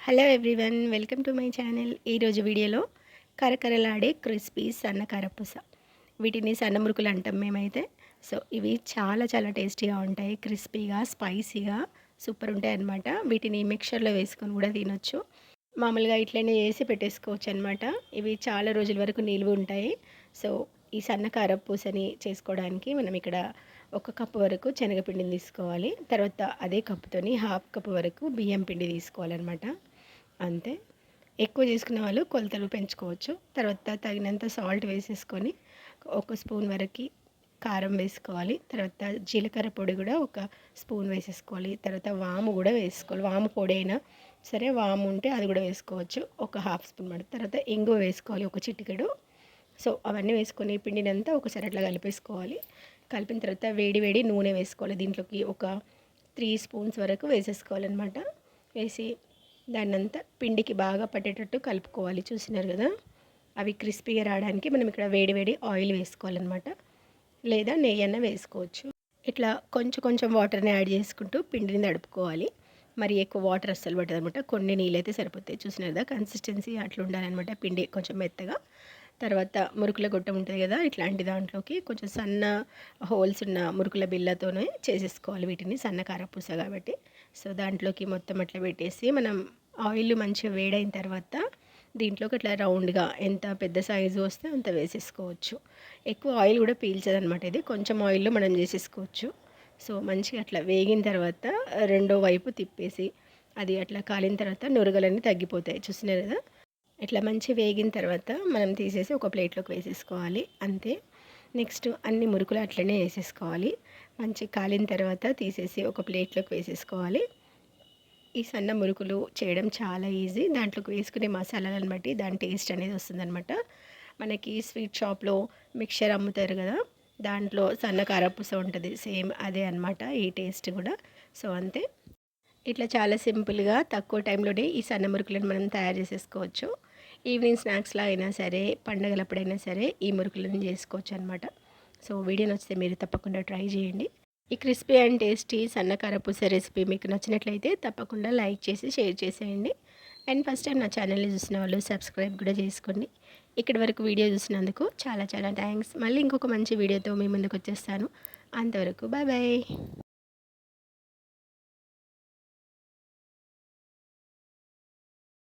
Hello everyone welcome to my channel. ఈరోజు వీడియోలో కరకరలాడే క్రిస్పీ సన్న కారపూస వీటిని సన్న మురుకులు అంటాం మేమైతే. సో ఇవి చాలా చాలా టేస్టీగా ఉంటాయి. క్రిస్పీగా స్పైసీగా సూపర్ ఉంటాయి అన్నమాట. వీటిని మిక్చర్లో వేసుకొని కూడా తినొచ్చు. మామూలుగా ఇట్లనే వేసి పెట్టేసుకోవచ్చు అనమాట ఇవి చాలా రోజుల వరకు నిలువ ఉంటాయి. సో ఈ సన్న కారపూసని చేసుకోవడానికి మనం ఇక్కడ ఒక కప్పు వరకు శనగపిండిని తీసుకోవాలి. తర్వాత అదే కప్పుతోని హాఫ్ కప్ వరకు బియ్యం పిండి తీసుకోవాలన్నమాట. అంతే. ఎక్కువ చేసుకునే వాళ్ళు కొలతలు పెంచుకోవచ్చు. తర్వాత తగినంత సాల్ట్ వేసేసుకొని ఒక స్పూన్ వరకు కారం వేసుకోవాలి. తర్వాత జీలకర్ర పొడి కూడా ఒక స్పూన్ వేసేసుకోవాలి. తర్వాత వాము కూడా వేసుకోవాలి. వాము పొడి అయినా సరే వాము ఉంటే అది కూడా వేసుకోవచ్చు. ఒక హాఫ్ స్పూన్ పడుతుంది తర్వాత ఇంగు వేసుకోవాలి ఒక చిటికెడు. సో అవన్నీ వేసుకొని పిండినంతా ఒకసారి అట్లా కలిపేసుకోవాలి. కలిపిన తర్వాత వేడి వేడి నూనె వేసుకోవాలి. దీంట్లోకి ఒక త్రీ స్పూన్స్ వరకు వేసేసుకోవాలన్నమాట. వేసి దాన్ని అంతా పిండికి బాగా పట్టేటట్టు కలుపుకోవాలి. చూసినారు కదా? అవి క్రిస్పీగా రావడానికి మనం ఇక్కడ వేడి వేడి ఆయిల్ వేసుకోవాలన్నమాట. లేదా నెయ్యి అన్న వేసుకోవచ్చు. ఇట్లా కొంచెం కొంచెం వాటర్ని యాడ్ చేసుకుంటూ పిండిని తడుపుకోవాలి మరి ఎక్కువ వాటర్ అస్సలు పట్టదు అనమాట కొన్ని నీళ్ళు అయితే సరిపోతాయి. చూసినారు కదా? కన్సిస్టెన్సీ అట్లా ఉండాలన్నమాట పిండి కొంచెం మెత్తగా. తర్వాత మురుకుల గొట్టం ఉంటుంది కదా? ఇట్లాంటి దాంట్లోకి కొంచెం సన్న హోల్స్ ఉన్న మురుకుల బిల్లతోనే చేసేసుకోవాలి వీటిని. సన్న కారపూస కాబట్టి. సో దాంట్లోకి మొత్తం అట్లా పెట్టేసి మనం ఆయిల్ మంచిగా వేడైన తర్వాత దీంట్లోకి అట్లా రౌండ్గా ఎంత పెద్ద సైజు వస్తే అంత వేసేసుకోవచ్చు. ఎక్కువ ఆయిల్ కూడా పీల్చదనమాట ఇది. కొంచెం ఆయిల్లో మనం చేసేసుకోవచ్చు. సో మంచిగా అట్లా వేగిన తర్వాత రెండో వైపు తిప్పేసి అది అట్లా కాలిన తర్వాత నురగలన్నీ తగ్గిపోతాయి. చూసినారు కదా? ఇట్లా మంచి వేగిన తర్వాత మనం తీసేసి ఒక ప్లేట్లోకి వేసేసుకోవాలి. అంతే. నెక్స్ట్ అన్ని మురుకులు అట్లనే వేసేసుకోవాలి. మంచి కాలిన తర్వాత తీసేసి ఒక ప్లేట్లోకి వేసేసుకోవాలి. ఈ సన్న మురుకులు చేయడం చాలా ఈజీ. దాంట్లోకి వేసుకునే మసాలాలను బట్టి దాని టేస్ట్ అనేది వస్తుందన్నమాట. మనకి స్వీట్ షాప్లో మిక్చర్ అమ్ముతారు కదా దాంట్లో సన్న కారపూస ఉంటుంది సేమ్ అదే అనమాట ఈ టేస్ట్ కూడా. సో అంతే. ఇట్లా చాలా సింపుల్గా తక్కువ టైంలోనే ఈ సన్న మురుకులను మనం తయారు చేసేసుకోవచ్చు. ఈవినింగ్ స్నాక్స్లో అయినా సరే పండగలప్పుడైనా సరే ఈ మురుకులను చేసుకోవచ్చు అనమాట సో వీడియో నచ్చితే మీరు తప్పకుండా ట్రై చేయండి. ఈ క్రిస్పీ అండ్ టేస్టీ సన్నకార పూస రెసిపీ మీకు నచ్చినట్లయితే తప్పకుండా లైక్ చేసి షేర్ చేసేయండి. అండ్ ఫస్ట్ టైం నా ఛానల్ని చూసిన వాళ్ళు సబ్స్క్రైబ్ కూడా చేసుకోండి. ఇక్కడి వరకు వీడియో చూసినందుకు చాలా చాలా థ్యాంక్స్. మళ్ళీ ఇంకొక మంచి వీడియోతో మీ ముందుకు వచ్చేస్తాను. అంతవరకు బాయ్ బాయ్